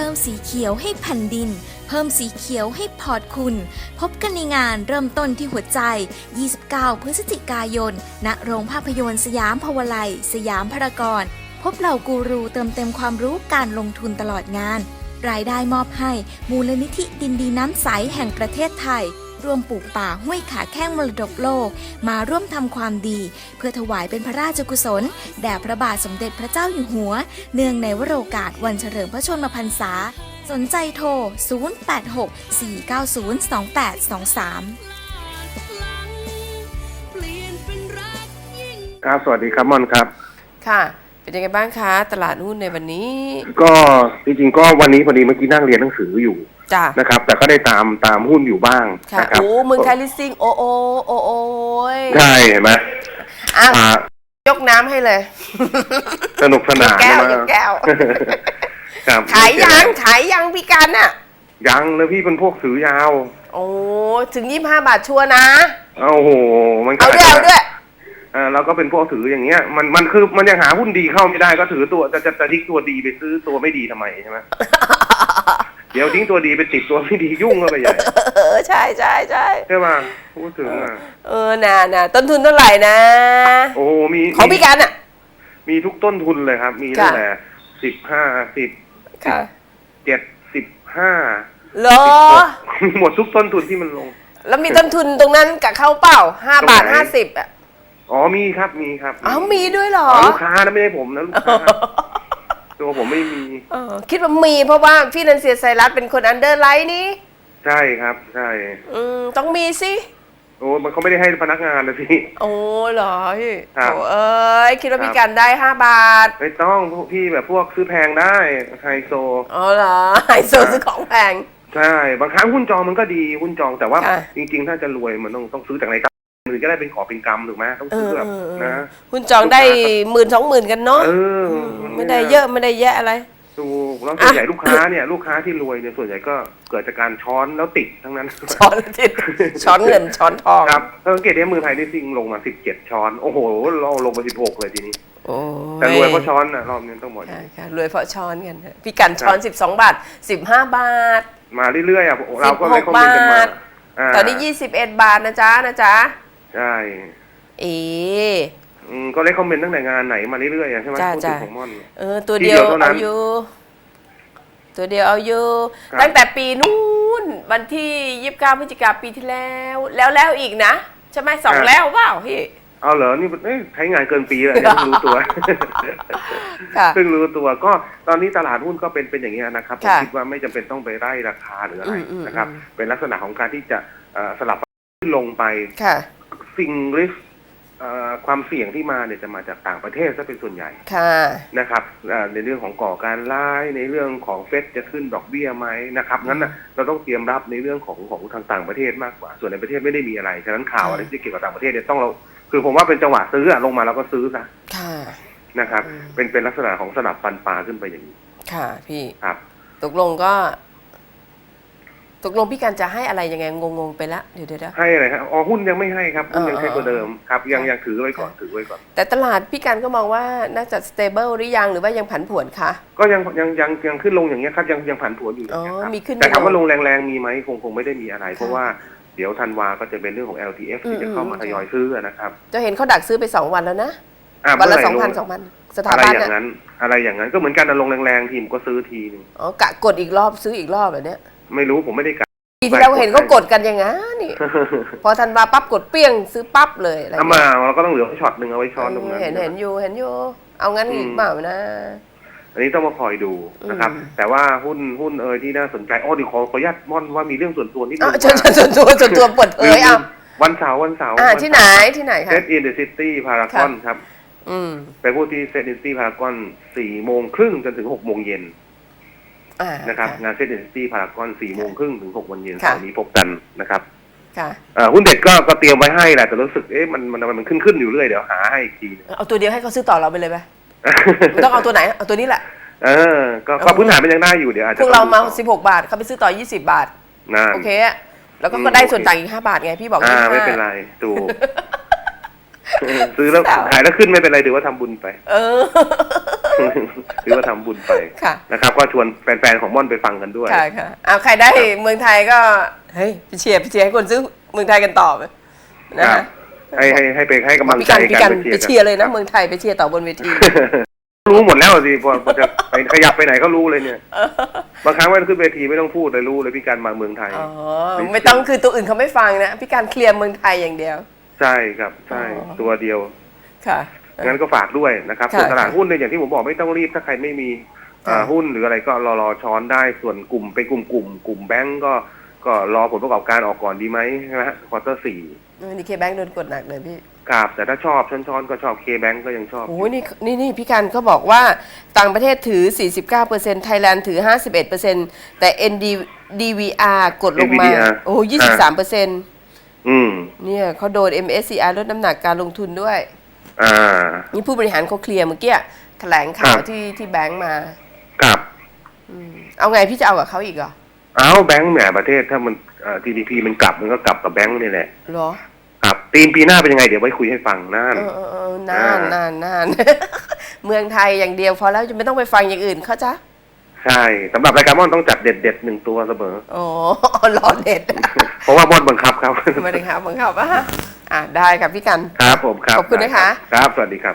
ติมสีเขียวให้แผ่นดิน เพิ่มสีเขียวให้พอร์ตคุณ พบกันในงานเริ่มต้นที่หัวใจ 29 พฤศจิกายน ณ โรงภาพยนตร์สยามพาวไลยสยามพารากอนพบเหล่ากูรูเติมเต็มความรู้การลงทุนตลอดงาน รายได้มอบให้มูลนิธิดินดีน้ำใสแห่งประเทศไทย ร่วมปลูกป่าห้วยขาแข้งมรดกโลก มาร่วมทำความดี เพื่อถวายเป็นพระราชกุศล แด่พระบาทสมเด็จพระเจ้าอยู่หัว เนื่องในวโรกาสวันเฉลิมพระชนมพรรษา สนใจโทร 086 490 2823ครับสวัสดีครับมอนครับ ค่ะ เป็นยังไงบ้างคะ ตลาดหุ้นในวันนี้ ก็จริงๆก็วันนี้พอดีเมื่อกี้นั่งเรียนหนังสืออยู่ จ้ะนะครับ แต่ก็ได้ตามตามหุ้นอยู่บ้างค่ะนะครับโอ้เมืองไทยลิสซิ่งโอโอโอโอยใช่เห็นไหมอะอ่ายกน้ำให้เลย สนุกสนานแก้วมากยกแก้ว ครับขายยังขายยังพี่กันอะ ยังเลยพี่เป็นพวกถือยาว โอ้ถึงยี่ห้าบาทชัวร์นะ เอาโห มันเอาด้วยเอาด้วยเออเราก็เป็นพวกถืออย่างเงี้ยมันมันคือมันยังหาหุ้นดีเข้าไม่ได้ก็ถือตัวจะจะจะทิ้งตัวดีไปซื้อตัวไม่ดีทำไมใช่ไหม เดี๋ยวทิ้งตัวดีไปติดตัวไม่ดียุ่งเข้าไปใหญ่เออใช่ใช่ใช่ใช่ป่ะพูดถึงอะเออน่ะน่ะต้นทุนเท่าไหร่นะโอ้มีของพี่กันอะ มีทุกต้นทุนเลยครับ มีค่ะตั้งแต่สิบห้าสิบค่ะเจ็ดสิบห้าเหรอมีหมดทุกต้นทุนที่มันลง แล้วมีต้นทุนตรงนั้นกับเข้าเปล่าห้าตรงไหนบาทห้าสิบอะอ๋อมีครับมีครับอ้าวมีด้วยเหรอลูกค้านะไม่ใช่ผมนะลูกค้า ตัวผมไม่มี เออคิดว่ามีเพราะว่าพี่นันเซียไซรัสเป็นคนอันเดอร์ไลท์นี่ใช่ครับ ใช่ อืมต้องมีสิ โอ้มันเขาไม่ได้ให้พนักงานนะพี่ โอ้เหรอพี่ครับโถเอ้ยคิดว่าครับพี่กันได้ห้าบาท ไม่ต้องพวกพี่แบบพวกซื้อแพงได้ไฮโซ อ๋อเหรอไฮโซซื้อของแพง ใช่ บางครั้งหุ้นจองมันก็ดีหุ้นจองแต่ว่า ค่ะ จริง ๆ ถ้าจะรวยมันต้องต้องซื้อจากไหนต หรือจะได้เป็นขอเป็นกรรมถูกไหมต้องเอซื้ออแบบเออเออนะคุณจองได้หมื่นสองหมื่นกันเนาะเออไม่ได้เยอะไม่ได้แยะอะไรถูกแล้วส่วนใหญ่ลูกค้าเนี่ยลูกค้าที่รวยเนี่ยส่วนใหญ่ก็เกิดจากการช้อนแล้วติดทั้งนั้น ช้อนจิตช้อนเงินช้อนทองครับถ้าสังเกตเนี่ยมือไทยนี่ซิงลงมาสิบเจ็ดช้อน โอ้โหเราลงมาสิบหกเลยทีนี้โอ้แต่รวยเพราะช้อนนะรอบนี้ต้องหมดค่ะค่ะรวยเพราะช้อนกันค่ะพี่กันช้อนสิบสองบาทสิบห้าบาท มาเรื่อยๆอะเราก็เลยคอมเมนต์กันมาบาทตอนนี้ยี่สิบเอ็ดบาทนะจ๊ะนะจ๊ะ ใช่เอ อืมก็เลยคอมเมนต์ตั้งแต่งานไหนมาเรื่อยๆอะใช่ไหมจ้าพูดถึจ้างของม่อน เออตัวทีเดีเดียยววเท่านั้นเอาอยู่ ตัวเดียวเอาอยู่ ครับ ตั้งแต่ปีนู้นวันที่ยี่สิบเก้าพฤศจิกาปีที่แล้ว แล้วแล้วอีกนะ ใช่ไหมสองแล้วเปล่าพี่ เอาเหรอ นี่เอ้ยใช้งานเกินปีแล้วเนี่ยเพิ่งรู้ตัว ค่ะ เพิ่งรู้ตัวก็ตอนนี้ตลาดหุ้นก็เป็นเป็นอย่างนี้ยนะครับผมค่ะคิดว่าไม่จำเป็นต้องไปไล่ราคาหรืออะไรอืมอืมนะครับ อืม เป็นลักษณะของการที่จะเอ่อสลับขึ้นลงไป ค่ะ สิ่งริสความเสี่ยงที่มาเนี่ยจะมาจากต่างประเทศซะเป็นส่วนใหญ่ค่ะนะครับเอ่อในเรื่องของก่อการร้ายในเรื่องของเฟดจะขึ้นดอกเบี้ยไหมนะครับงั้นนะเราต้องเตรียมรับในเรื่องของของทางต่างประเทศมากกว่า ส่วนในประเทศไม่ได้มีอะไรฉะนั้นข่าวอะไรที่เกี่ยวกับต่างประเทศเนี่ยต้องเรา คือผมว่าเป็นจังหวะซื้ออะลงมาเราก็ซื้อซะค่ะนะครับอืมเป็นเป็นลักษณะของสลับปันปลาขึ้นไปอย่างนี้ค่ะ พี่ครับ ตกลงก็ ตกลงพี่กันจะให้อะไรยังไงงงๆไปละเดี๋ยวเดี๋ยวเดี๋ยว ให้อะไรครับอ๋อหุ้นยังไม่ให้ครับหุ้นยังเออใช้ตัวเดิมครับยังค่ะยังถือไว้ก่อนถือไว้ก่อน แต่ตลาดพี่กันก็มองว่าน่าจะ stable หรือยังหรือว่ายังผันผวนคะก็ยังยังยังยังขึ้นลงอย่างเงี้ยครับยังยังผันผวนอยู่ออ๋ย่างอเงี้ยครับมีขึ้นแต่ถามว่ามีลลงงแรงๆมีไหมคงคงไม่ได้มีอะไร เพราะว่าเดี๋ยวธันวาก็จะเป็นเรื่องของ LTF ที่จะเข้ามาอืมทยอยซื้อนะครับ จะเห็นเขาดักซื้อไปสองวันแล้วนะอะวันละเมื่สองไหร่พันลสองพันสถาอะไรบันอย่างน่ะนั้น อะไรอย่างนั้นก็เหมือนกันนะลงแรงๆทีมก็ซื้อทีนึงอ๋อกะกดอีกรอบซื้ออีกรอบแบบเนี้ย ไม่รู้ผมไม่ได้กะ ปีที่เราเห็นเขากดกันอย่างงั้นนี่ พอธันวาปั๊บกดเปี้ยงซื้อปั๊บเลยอะไรเอามาเราก็ต้องเหลือช็อตหนึ่งเอาไว้ช้อนตรงนั้น เห็นเห็นอยู่เห็นอยู่ เอางั้นอีกอืมเปล่านะ อันนี้ต้องมาคอยดูนะครับ อืม แต่ว่าหุ้นหุ้นเอยที่น่าสนใจอ๋อดิขอขออนุญาตม่อนว่ามีเรื่องส่วนตัวนิดนึอะงจนจนจนตัวจนตัวเปิดเผยเอาวันเสาร์วันเสาร์อ่าที่ไหนที่ไหนคะ เซตอินเดอะซิตี้พารากอนครับ อืม ไปพูดที่เซตอินซิตี้พารากอนสี่โมงครึ่งจนถึงหกโมงเย็นอ่า นะครับค่ะงานเซตอินซิตี้พารากอนสี่โมงครึ่งถึงหกโมงเย็นค่ะเสาร์นี้พบกันนะครับค่ะเอ่อหุ้นเด็ดก็ก็เตรียมไว้ให้แหละแต่รู้สึกเอ๊ะมันมันมันขึ้นขึ้นอยู่เรื่อยเดี๋ยวหาให้อีกทีหนึงเอาตัวเดียวให้เขาซื้อต่อเราไปเลยไหมไม่ต้องเอาตัวไหนเอาตัวนี้แหละเออ ก็ก็พื้นฐานมันยังได้อยู่เดี๋ยวอาจจะพวกเรามาต้องดูต่อ16บาทเขาไปซื้อต่อ20บาทนั่นโอเคอะแล้วก็อืมก็ได้โอเคส่วนต่างอีก5บาทไงพี่บอกอ่า25ไม่เป็นไรถูกเออซื้อแล้วสาวขายแล้วขึ้นไม่เป็นไรถือว่าทำบุญไป เออ ถือว่าทำบุญไปค่ะ นะครับ ก็ชวนแฟนๆของม่อนไปฟังกันด้วย ค่ะค่ะเอาใครได้เมืองไทยก็เฮ้ยไปเชียร์ไปเชียร์ให้คนซื้อเมืองไทยกันต่อนะครัคะบ ให้ให้ให้ไปให้กำลังพี่ใจกันพี่กักันนไปไปเชีเชียยร์ร์เลยนะครับเมืองไทยไปเชียร์ต่อบนเวที รู้หมดแล้วสิพอพอจะไปขยับไปไหนก็รู้เลยเนี่ยบางครั้งวันขึ้นเวทีไม่ต้องพูดเลยรู้เลยพี่การมาเมืองไทย อ๋อ ไม่ต้องคือตัวอื่นเขาไม่ฟังนะ พี่การเคลียร์เมืองไทยอย่างเดียว ใช่ครับ ใช่อ๋อ ตัวเดียว ค่ะ งั้นก็ฝากด้วยนะครับค่ะส่วนตลาดหุ้นเนี่ยอย่างที่ผมบอกไม่ต้องรีบถ้าใครไม่มีอ่าค่ะหุ้นหรืออะไรก็รอรอช้อนได้ส่วนกลุ่มเป็นกลุ่มกลุ่มกลุ่มแบงก์ก็ก็รอผลประกอบการออกก่อนดีไหมใช่ไหมฮะควอเตอร์สี่นี่เคแบงค์โดนกดหนักเลยพี่ครับแต่ถ้าชอบช้อนช้อนก็ชอบเคแบงก์ก็ยังชอบโอ้ยนี่นี่นี่พี่การก็บอกว่าต่างประเทศถือ 49%ไทยแลนด์ถือ 51%แต่ ND DVR กดลงมา NVDR โอ้23%อืมเนี่ยเขาโดน MSCI ลดน้ำหนักการลงทุนด้วย อ่า นี่ผู้บริหารเขาเคลียร์เมื่อกี้แถลงข่าวครับ ที่ที่แบงก์มาครับ อืมเอาไงพี่จะเอากับเขาอีกเหรอเอาแบงก์แหมประเทศถ้ามันเอ่อ GDP มันกลับมันก็กลับกับแบงก์นี่แหละ เหรอครับตีมปีหน้าเป็นยังไงเดี๋ยวไว้คุยให้ฟังนั่น เออเออเออนานอ่านนาน นาน เมืองไทยอย่างเดียวพอแล้วจะไม่ต้องไปฟังอย่างอื่นเขาจ้ะ ใช่สำหรับรายการม่อนต้องจัดเด็ดเด็ดๆหนึ่งตัวเสมอ โอ้รอเด็ดเพราะว่าม่อนบังคับครับไม่ได้ครับบังคับว่าอะได้ครับพี่กัน ครับผมครับขอบคุณนะคะ ครับ สวัสดีครับ